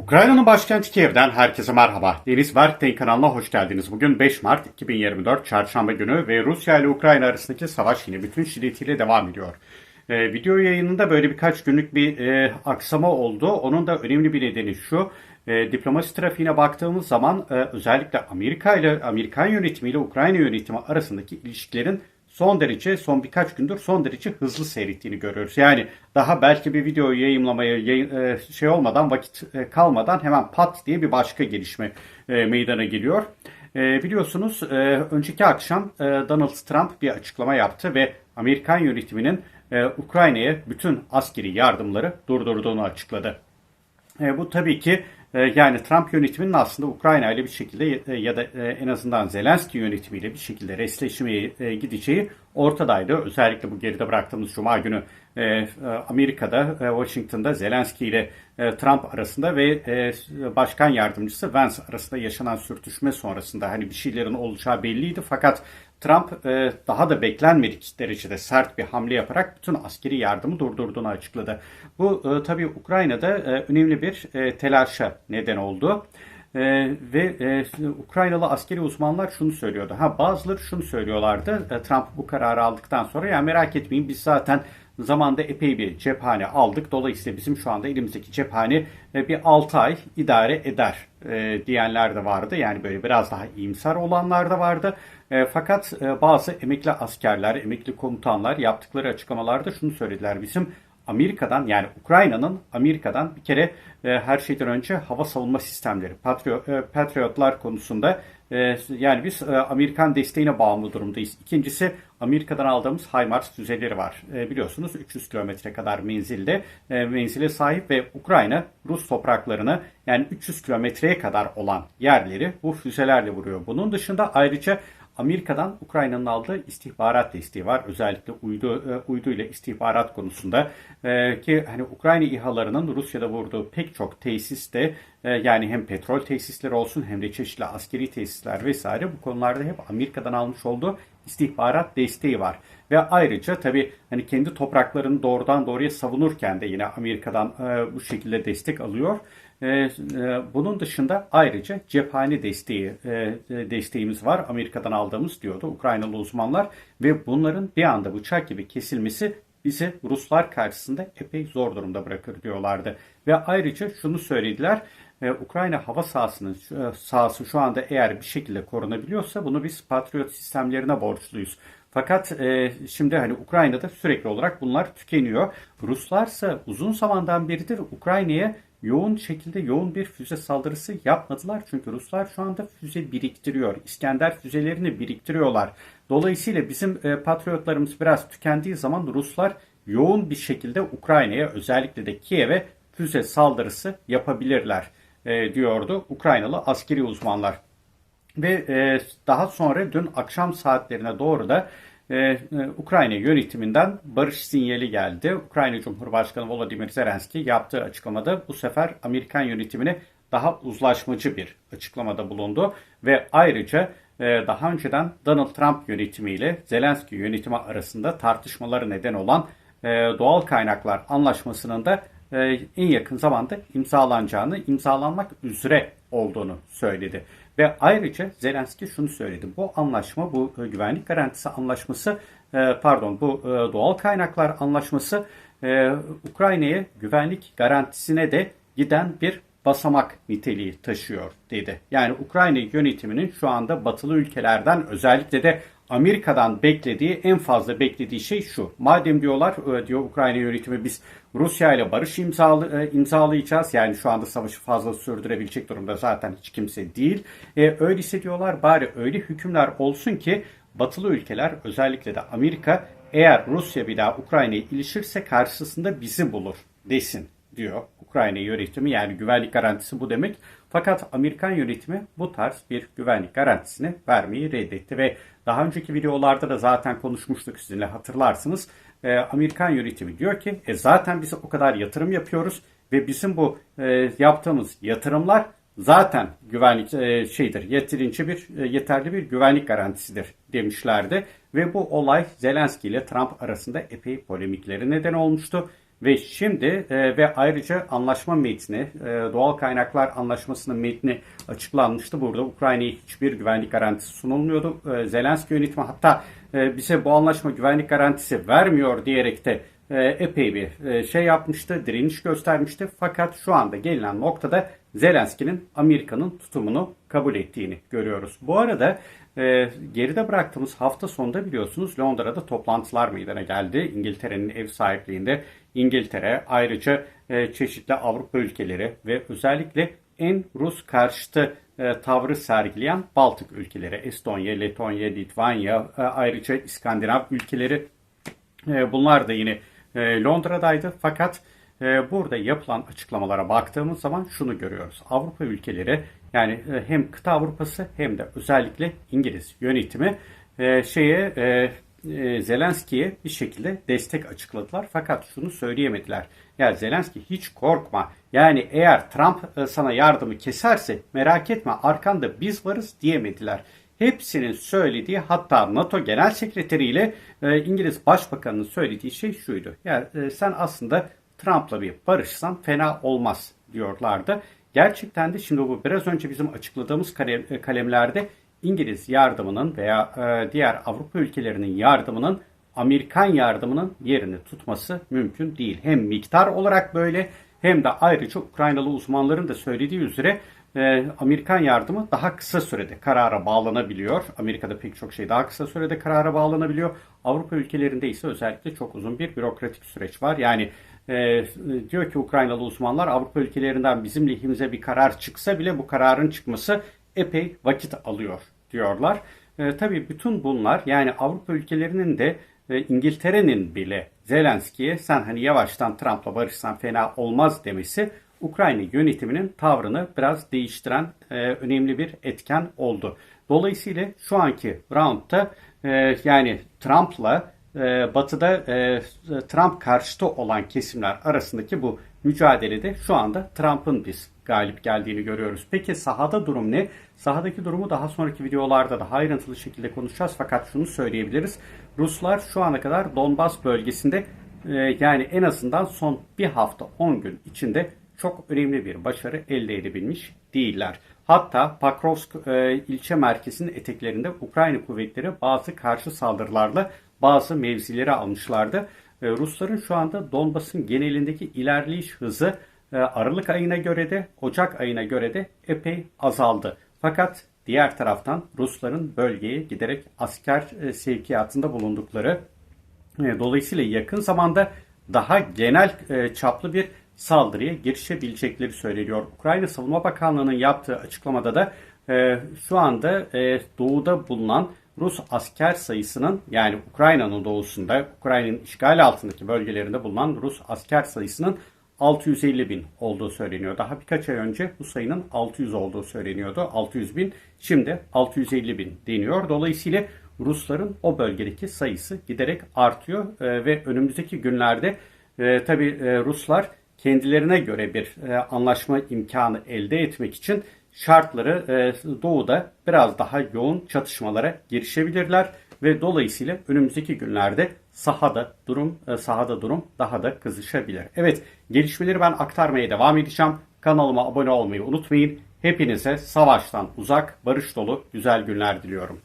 Ukrayna'nın başkenti Kiev'den herkese merhaba. Deniz Verkten kanalına hoş geldiniz. Bugün 5 Mart 2024 Çarşamba günü ve Rusya ile Ukrayna arasındaki savaş yine bütün şiddetiyle devam ediyor. Ee, video yayınında böyle birkaç günlük bir e, aksama oldu. Onun da önemli bir nedeni şu. E, diplomasi trafiğine baktığımız zaman e, özellikle Amerika ile Amerikan yönetimiyle Ukrayna yönetimi arasındaki ilişkilerin son derece son birkaç gündür son derece hızlı seyrettiğini görüyoruz. Yani daha belki bir videoyu yayınlamaya yayın, e, şey olmadan vakit e, kalmadan hemen pat diye bir başka gelişme e, meydana geliyor. Biliyorsunuz önceki akşam Donald Trump bir açıklama yaptı ve Amerikan yönetiminin Ukrayna'ya bütün askeri yardımları durdurduğunu açıkladı. Bu tabii ki yani Trump yönetiminin aslında Ukrayna ile bir şekilde e, ya da e, en azından Zelenski yönetimiyle bir şekilde resleşmeye e, gideceği ortadaydı. Özellikle bu geride bıraktığımız Cuma günü e, e, Amerika'da, e, Washington'da Zelenski ile e, Trump arasında ve e, başkan yardımcısı Vance arasında yaşanan sürtüşme sonrasında hani bir şeylerin olacağı belliydi fakat Trump e, daha da beklenmedik derecede sert bir hamle yaparak bütün askeri yardımı durdurduğunu açıkladı. Bu e, tabii Ukrayna'da e, önemli bir e, telaşa neden oldu. Ee, ve e, Ukraynalı askeri uzmanlar şunu söylüyordu. Ha bazıları şunu söylüyorlardı. E, Trump bu kararı aldıktan sonra ya merak etmeyin biz zaten zamanda epey bir cephane aldık. Dolayısıyla bizim şu anda elimizdeki cephane e, bir 6 ay idare eder e, diyenler de vardı. Yani böyle biraz daha iyimser olanlar da vardı. E, fakat bazı emekli askerler, emekli komutanlar yaptıkları açıklamalarda şunu söylediler. Bizim Amerika'dan yani Ukrayna'nın Amerika'dan bir kere e, her şeyden önce hava savunma sistemleri, Patriot, e, Patriotlar konusunda yani biz e, Amerikan desteğine bağımlı durumdayız. İkincisi Amerika'dan aldığımız HIMARS füzeleri var. E, biliyorsunuz 300 kilometre kadar menzilde e, menzile sahip ve Ukrayna Rus topraklarını yani 300 kilometreye kadar olan yerleri bu füzelerle vuruyor. Bunun dışında ayrıca Amerika'dan Ukrayna'nın aldığı istihbarat desteği var. Özellikle uydu e, uydu ile istihbarat konusunda e, ki hani Ukrayna İHA'larının Rusya'da vurduğu pek çok tesiste e, yani hem petrol tesisleri olsun hem de çeşitli askeri tesisler vesaire bu konularda hep Amerika'dan almış olduğu istihbarat desteği var. Ve ayrıca tabii hani kendi topraklarını doğrudan doğruya savunurken de yine Amerika'dan e, bu şekilde destek alıyor. E, e, bunun dışında ayrıca cephane desteği e, desteğimiz var. Amerika'dan aldığımız diyordu Ukraynalı uzmanlar ve bunların bir anda bıçak gibi kesilmesi bizi Ruslar karşısında epey zor durumda bırakır diyorlardı. Ve ayrıca şunu söylediler. Ukrayna hava sahasının sahası şu anda eğer bir şekilde korunabiliyorsa bunu biz Patriot sistemlerine borçluyuz. Fakat e, şimdi hani Ukrayna'da sürekli olarak bunlar tükeniyor. Ruslarsa uzun zamandan beridir Ukrayna'ya yoğun şekilde yoğun bir füze saldırısı yapmadılar. Çünkü Ruslar şu anda füze biriktiriyor. İskender füzelerini biriktiriyorlar. Dolayısıyla bizim e, patriotlarımız biraz tükendiği zaman Ruslar yoğun bir şekilde Ukrayna'ya özellikle de Kiev'e füze saldırısı yapabilirler e, diyordu Ukraynalı askeri uzmanlar. Ve e, daha sonra dün akşam saatlerine doğru da e, e, Ukrayna yönetiminden barış sinyali geldi. Ukrayna Cumhurbaşkanı Volodymyr Zelenski yaptığı açıklamada bu sefer Amerikan yönetimine daha uzlaşmacı bir açıklamada bulundu. Ve ayrıca e, daha önceden Donald Trump yönetimiyle Zelenski yönetimi arasında tartışmaları neden olan e, doğal kaynaklar anlaşmasının da en yakın zamanda imzalanacağını, imzalanmak üzere olduğunu söyledi. Ve ayrıca Zelenski şunu söyledi. Bu anlaşma, bu e, güvenlik garantisi anlaşması, e, pardon bu e, doğal kaynaklar anlaşması Ukrayna'ya güvenlik garantisine de giden bir basamak niteliği taşıyor dedi. Yani Ukrayna yönetiminin şu anda batılı ülkelerden özellikle de Amerika'dan beklediği en fazla beklediği şey şu. Madem diyorlar e, diyor Ukrayna yönetimi biz Rusya ile barış imzalı, e, imzalayacağız. Yani şu anda savaşı fazla sürdürebilecek durumda zaten hiç kimse değil. E, öyleyse diyorlar bari öyle hükümler olsun ki batılı ülkeler özellikle de Amerika eğer Rusya bir daha Ukrayna'ya ilişirse karşısında bizi bulur desin diyor Ukrayna yönetimi yani güvenlik garantisi bu demek. Fakat Amerikan yönetimi bu tarz bir güvenlik garantisini vermeyi reddetti ve daha önceki videolarda da zaten konuşmuştuk sizinle hatırlarsınız. E, Amerikan yönetimi diyor ki e, zaten biz o kadar yatırım yapıyoruz ve bizim bu e, yaptığımız yatırımlar zaten güvenlik e, şeydir yeterince bir e, yeterli bir güvenlik garantisidir demişlerdi ve bu olay Zelenski ile Trump arasında epey polemikleri neden olmuştu Ve şimdi e, ve ayrıca anlaşma metni, e, doğal kaynaklar anlaşmasının metni açıklanmıştı. Burada Ukrayna'ya hiçbir güvenlik garantisi sunulmuyordu. E, Zelenski yönetimi hatta e, bize bu anlaşma güvenlik garantisi vermiyor diyerek de e, epey bir e, şey yapmıştı, direniş göstermişti. Fakat şu anda gelinen noktada Zelenski'nin Amerika'nın tutumunu kabul ettiğini görüyoruz. Bu arada e, geride bıraktığımız hafta sonunda biliyorsunuz Londra'da toplantılar meydana geldi. İngiltere'nin ev sahipliğinde İngiltere ayrıca e, çeşitli Avrupa ülkeleri ve özellikle en Rus karşıtı e, tavrı sergileyen Baltık ülkeleri, Estonya, Letonya, Litvanya, e, ayrıca İskandinav ülkeleri e, bunlar da yine e, Londra'daydı. Fakat burada yapılan açıklamalara baktığımız zaman şunu görüyoruz. Avrupa ülkeleri yani e, hem kıta Avrupası hem de özellikle İngiliz yönetimi e, şeye e, Zelenski'ye bir şekilde destek açıkladılar. Fakat şunu söyleyemediler. Ya Zelenski hiç korkma. Yani eğer Trump sana yardımı keserse merak etme arkanda biz varız diyemediler. Hepsinin söylediği hatta NATO Genel Sekreteri ile İngiliz Başbakanı'nın söylediği şey şuydu. Yani sen aslında Trump'la bir barışsan fena olmaz diyorlardı. Gerçekten de şimdi bu biraz önce bizim açıkladığımız e, kalemlerde İngiliz yardımının veya e, diğer Avrupa ülkelerinin yardımının Amerikan yardımının yerini tutması mümkün değil. Hem miktar olarak böyle hem de ayrıca Ukraynalı uzmanların da söylediği üzere e, Amerikan yardımı daha kısa sürede karara bağlanabiliyor. Amerika'da pek çok şey daha kısa sürede karara bağlanabiliyor. Avrupa ülkelerinde ise özellikle çok uzun bir bürokratik süreç var. Yani e, diyor ki Ukraynalı uzmanlar Avrupa ülkelerinden bizim lehimize bir karar çıksa bile bu kararın çıkması epey vakit alıyor diyorlar. E, tabii bütün bunlar yani Avrupa ülkelerinin de e, İngiltere'nin bile Zelenski'ye sen hani yavaştan Trump'la barışsan fena olmaz demesi Ukrayna yönetiminin tavrını biraz değiştiren e, önemli bir etken oldu. Dolayısıyla şu anki roundda e, yani Trump'la e, Batı'da e, Trump karşıtı olan kesimler arasındaki bu mücadelede şu anda Trump'ın biz galip geldiğini görüyoruz. Peki sahada durum ne? Sahadaki durumu daha sonraki videolarda daha ayrıntılı şekilde konuşacağız. Fakat şunu söyleyebiliriz. Ruslar şu ana kadar Donbas bölgesinde e, yani en azından son bir hafta 10 gün içinde çok önemli bir başarı elde edebilmiş değiller. Hatta Pakrovsk e, ilçe merkezinin eteklerinde Ukrayna kuvvetleri bazı karşı saldırılarla bazı mevzileri almışlardı. E, Rusların şu anda Donbas'ın genelindeki ilerleyiş hızı e, Aralık ayına göre de Ocak ayına göre de epey azaldı. Fakat diğer taraftan Rusların bölgeye giderek asker e, sevkiyatında bulundukları dolayısıyla yakın zamanda daha genel çaplı bir saldırıya girişebilecekleri söyleniyor. Ukrayna Savunma Bakanlığı'nın yaptığı açıklamada da şu anda doğuda bulunan Rus asker sayısının yani Ukrayna'nın doğusunda, Ukrayna'nın işgal altındaki bölgelerinde bulunan Rus asker sayısının 650 bin olduğu söyleniyor. Daha birkaç ay önce bu sayının 600 olduğu söyleniyordu. 600 bin şimdi 650 bin deniyor. Dolayısıyla Rusların o bölgedeki sayısı giderek artıyor e, ve önümüzdeki günlerde e, tabii e, Ruslar kendilerine göre bir e, anlaşma imkanı elde etmek için şartları e, doğuda biraz daha yoğun çatışmalara girişebilirler ve dolayısıyla önümüzdeki günlerde sahada durum e, sahada durum daha da kızışabilir. Evet, gelişmeleri ben aktarmaya devam edeceğim. Kanalıma abone olmayı unutmayın. Hepinize savaştan uzak, barış dolu güzel günler diliyorum.